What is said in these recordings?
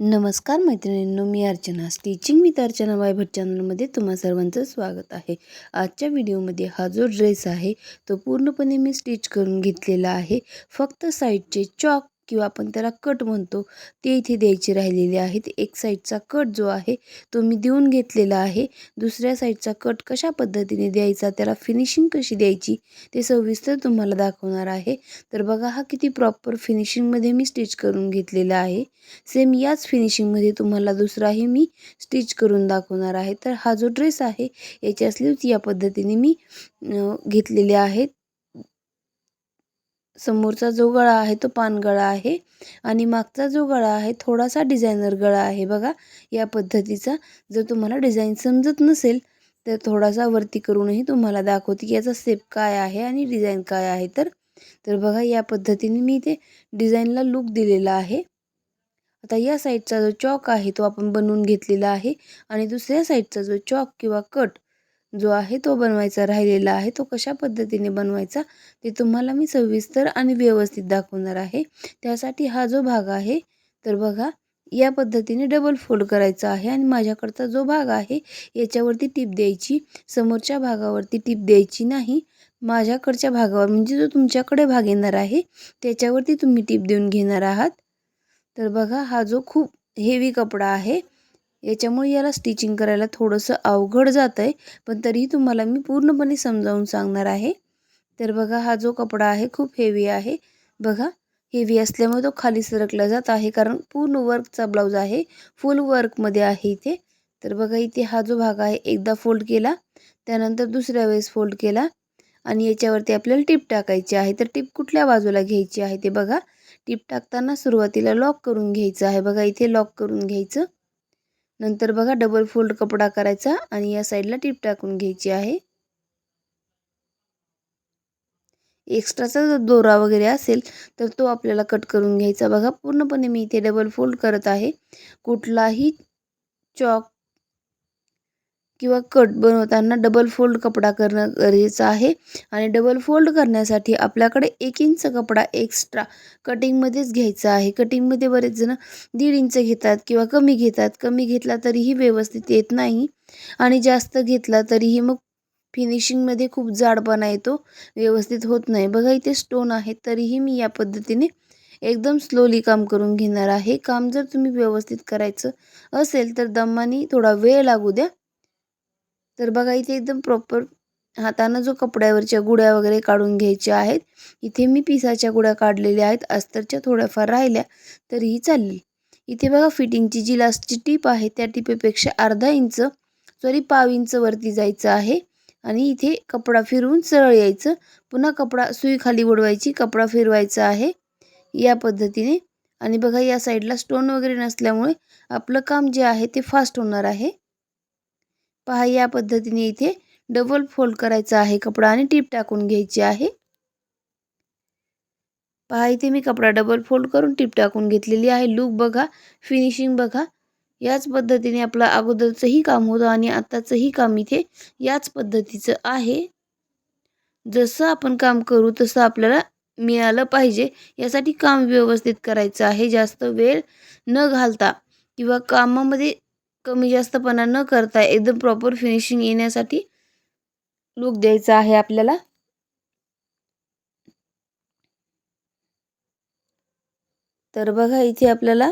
नमस्कार मैत्रिणींनो मी अर्चना. स्टिचिंग विथ अर्चना वायभट चॅनलमध्ये तुम्हा सर्वांचं स्वागत आहे. आजच्या व्हिडिओमध्ये हा जो ड्रेस आहे तो पूर्णपणे मी स्टिच करून घेतलेला आहे. फक्त साईडचे चॉक किंवा आपण त्याला कट म्हणतो ते इथे द्यायचे राहिलेले आहेत. एक साईडचा कट जो आहे तो मी देऊन घेतलेला आहे. दुसऱ्या साईडचा कट कशा पद्धतीने द्यायचा त्याला फिनिशिंग कशी द्यायची ते सविस्तर तुम्हाला दाखवणार आहे. तर बघा हा किती प्रॉपर फिनिशिंगमध्ये मी स्टिच करून घेतलेला आहे. सेम याच फिनिशिंगमध्ये तुम्हाला दुसराही मी स्टिच करून दाखवणार आहे. तर हा जो ड्रेस आहे याच्या स्लीव्ज या पद्धतीने मी घेतलेले आहेत. समोरचा जो गळा आहे तो पानगळा आहे आणि मागचा जो गळा आहे थोडासा डिझायनर गळा आहे. बघा या पद्धतीचा जर तुम्हाला डिझाईन समजत नसेल तर थोडासा वरती करूनही तुम्हाला दाखवते की याचा सेप काय आहे आणि डिझाईन काय आहे. तर तर बघा या पद्धतीने मी इथे डिझाईनला लुक दिलेला आहे. आता या साईडचा जो चॉक आहे तो आपण बनवून घेतलेला आहे आणि दुसऱ्या साईडचा जो चॉक किंवा कट जो आहे तो बनवायचा राहिलेला आहे तो कशा पद्धतीने बनवायचा ते तुम्हाला मी सविस्तर आणि व्यवस्थित दाखवणार आहे. त्यासाठी हा जो भाग आहे तर बघा या पद्धतीने डबल फोल्ड करायचा आहे आणि माझ्याकडचा जो भाग आहे याच्यावरती टीप द्यायची समोरच्या भागावरती टीप द्यायची नाही. माझ्याकडच्या भागावर म्हणजे जो तुमच्याकडे भाग येणार आहे त्याच्यावरती तुम्ही टीप देऊन घेणार आहात. तर बघा हा जो खूप हेवी कपडा आहे याच्यामुळे याला स्टिचिंग करायला थोडंसं अवघड जातं आहे पण तरीही तुम्हाला मी पूर्णपणे समजावून सांगणार आहे. तर बघा हा जो कपडा आहे खूप हेवी आहे. बघा हेवी असल्यामुळे तो खाली सरकला जात आहे कारण पूर्ण वर्कचा ब्लाऊज आहे फुल वर्कमध्ये आहे इथे. तर बघा इथे हा जो भाग आहे एकदा फोल्ड केला त्यानंतर दुसऱ्या वेळेस फोल्ड केला आणि याच्यावरती आपल्याला टिप टाकायची आहे. तर टिप कुठल्या बाजूला घ्यायची आहे ते बघा. टिप टाकताना सुरुवातीला लॉक करून घ्यायचं आहे. बघा इथे लॉक करून घ्यायचं. नंतर बघा डबल फोल्ड कपडा करायचा आणि या साईडला टिप टाकून घ्यायची आहे. एक्स्ट्राचा जर दोरा वगैरे असेल तर तो आपल्याला कट करून घ्यायचा. बघा पूर्णपणे मी इथे डबल फोल्ड करत आहे. कुठलाही चॉक किंवा कट बनवताना डबल फोल्ड कपडा करणं गरजेचं आहे. आणि डबल फोल्ड करण्यासाठी आपल्याकडे एक इंच कपडा एक्स्ट्रा कटिंगमध्येच घ्यायचा आहे. कटिंगमध्ये बरेच जण दीड इंच घेतात किंवा कमी घेतात. कमी घेतला तरीही व्यवस्थित येत नाही. आणि जास्त घेतला तरीही मग फिनिशिंगमध्ये खूप जाडपणा येतो. व्यवस्थित होत नाही. बघा इथे स्टोन आहे तरीही मी या पद्धतीने एकदम स्लोली काम करून घेणार आहे. काम जर तुम्ही व्यवस्थित करायचं असेल तर दमानी थोडा वेळ लागू द्या. तर बघा इथे एकदम प्रॉपर हातानं जो कपड्यावरच्या गुड्या वगैरे काढून घ्यायच्या आहेत इथे मी पिसाच्या गुड्या काढलेल्या आहेत. अस्तरच्या थोड्याफार राहिल्या तरीही चालली इथे बघा फिटिंगची जी लास्टची टीप आहे त्या टिपेपेक्षा अर्धा इंच सॉरी पाव इंच वरती जायचं आहे. आणि इथे कपडा फिरवून सरळ यायचं. पुन्हा कपडा सुई खाली उडवायची कपडा फिरवायचा आहे. या पद्धतीने. आणि बघा या साईडला स्टोन वगैरे नसल्यामुळे आपलं काम जे आहे ते फास्ट होणार आहे. पहा या पद्धतीने इथे डबल फोल्ड करायचा आहे कपडा आणि टीप टाकून घ्यायची आहे. पहा इथे मी कपडा डबल फोल्ड करून टीप टाकून घेतलेली आहे. लूक बघा फिनिशिंग बघा. याच पद्धतीने आपलं अगोदरचंही काम होतं आणि आत्ताचंही काम इथे याच पद्धतीचं आहे. जसं आपण काम करू तसं आपल्याला मिळालं पाहिजे. यासाठी काम व्यवस्थित करायचं आहे. जास्त वेळ न घालता किंवा कामामध्ये कमी जास्तपणा न करता एकदम प्रॉपर फिनिशिंग येण्यासाठी लुक द्यायचा आहे आपल्याला. तर बघा इथे आपल्याला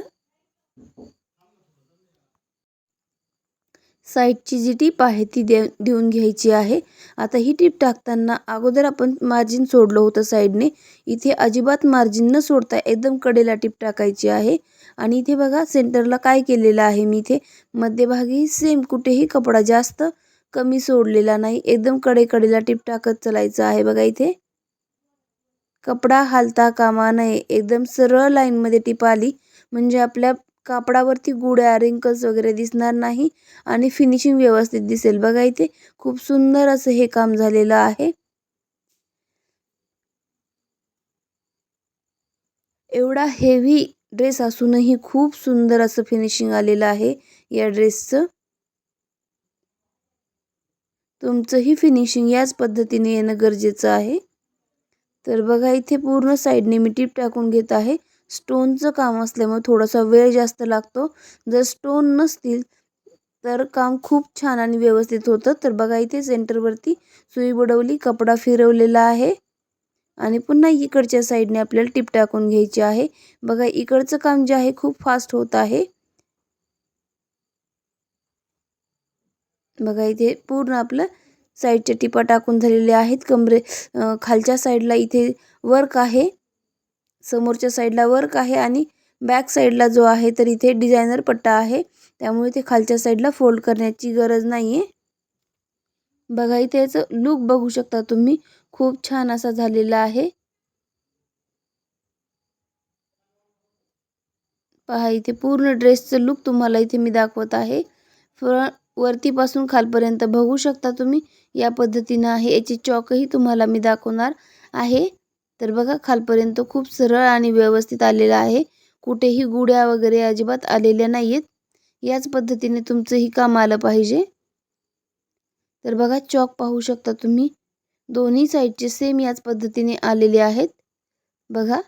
साईडची जी टीप आहे ती दे देऊन घ्यायची आहे. आता ही टीप टाकताना अगोदर आपण मार्जिन सोडलं होतं साईडने. इथे अजिबात मार्जिन न सोडता एकदम कडेला टीप टाकायची आहे. आणि इथे बघा सेंटरला काय केलेलं आहे मी इथे. मध्यभागी सेम कुठेही कपडा जास्त कमी सोडलेला नाही. एकदम कडेकडेला टिप टाकत चालायचं आहे बघा इथे. कपडा हालता कामा नये. एकदम सरळ लाईनमध्ये टिप आली. म्हणजे आपल्या कापडावरती गुड्या रिंकल्स वगैरे दिसणार नाही आणि फिनिशिंग व्यवस्थित दिसेल. बघा इथे खूप सुंदर असं हे काम झालेलं आहे. एवढा हेवी ड्रेस असूनही खूप सुंदर असं फिनिशिंग आलेलं आहे या ड्रेसचं तुमचंही फिनिशिंग याच पद्धतीने येणं गरजेचं आहे. तर बघा इथे पूर्ण साईडने मी टीप टाकून घेत आहे. स्टोनचं काम असल्यामुळे थोडासा वेळ जास्त लागतो. जर स्टोन नसतील तर काम खूप छान आणि व्यवस्थित होतं. तर बघा इथे सेंटरवरती सुई बुडवली कपडा फिरवलेला आहे. आणि पुन्हा इकडच्या साईडने आपल्याला टिप टाकून घ्यायची आहे. बघा इकडचं काम जे आहे खूप फास्ट होत आहे. बघा इथे पूर्ण आपलं साईडच्या टिपा टाकून झालेल्या आहेत. कमरे खालच्या साईडला इथे वर्क आहे. समोरच्या साईडला वर्क आहे आणि बॅक साईडला जो आहे तर इथे डिझायनर पट्टा आहे. त्यामुळे ते खालच्या साईडला फोल्ड करण्याची गरज नाही आहे बघा इथे याचं लुक बघू शकता तुम्ही. खूप छान असा झालेला आहे. पहा इथे पूर्ण ड्रेसचं लुक तुम्हाला इथे मी दाखवत आहे. फ्र वरतीपासून खालपर्यंत बघू शकता तुम्ही. या पद्धतीनं आहे. याची चॉकही तुम्हाला मी दाखवणार आहे. तर बघा खालपर्यंत खूप सरळ आणि व्यवस्थित आलेला आहे. कुठेही गुड्या वगैरे अजिबात आलेल्या नाही आहेत याच पद्धतीने तुमचंही काम आलं पाहिजे. तर बघा चॉक पाहू शकता तुम्ही. दोन्ही साईडचे सेम याच पद्धतीने आलेले आहेत. बघा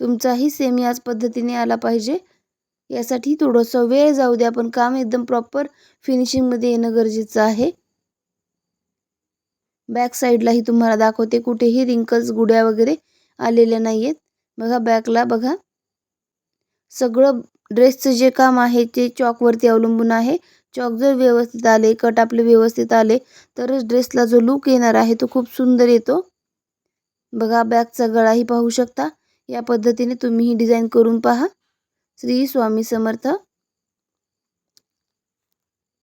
तुमचाही सेम याच पद्धतीने आला पाहिजे. यासाठी थोडंसं वेळ जाऊ द्या पण काम एकदम प्रॉपर फिनिशिंगमध्ये येणं गरजेचं आहे. बॅक साईडलाही तुम्हाला दाखवते. कुठेही रिंकल्स गुड्या वगैरे आलेल्या नाही आहेत बघा बॅकला बघा. सगळं ड्रेसचं जे काम आहे ते चॉकवरती अवलंबून आहे. चॉक जर व्यवस्थित आले कट आपले व्यवस्थित आले तरच ड्रेसला जो लुक येणार आहे तो खूप सुंदर येतो. बघा बॅकचा गळाही पाहू शकता. या पद्धतीने तुम्ही ही डिझाईन करून पहा. श्री स्वामी समर्थ.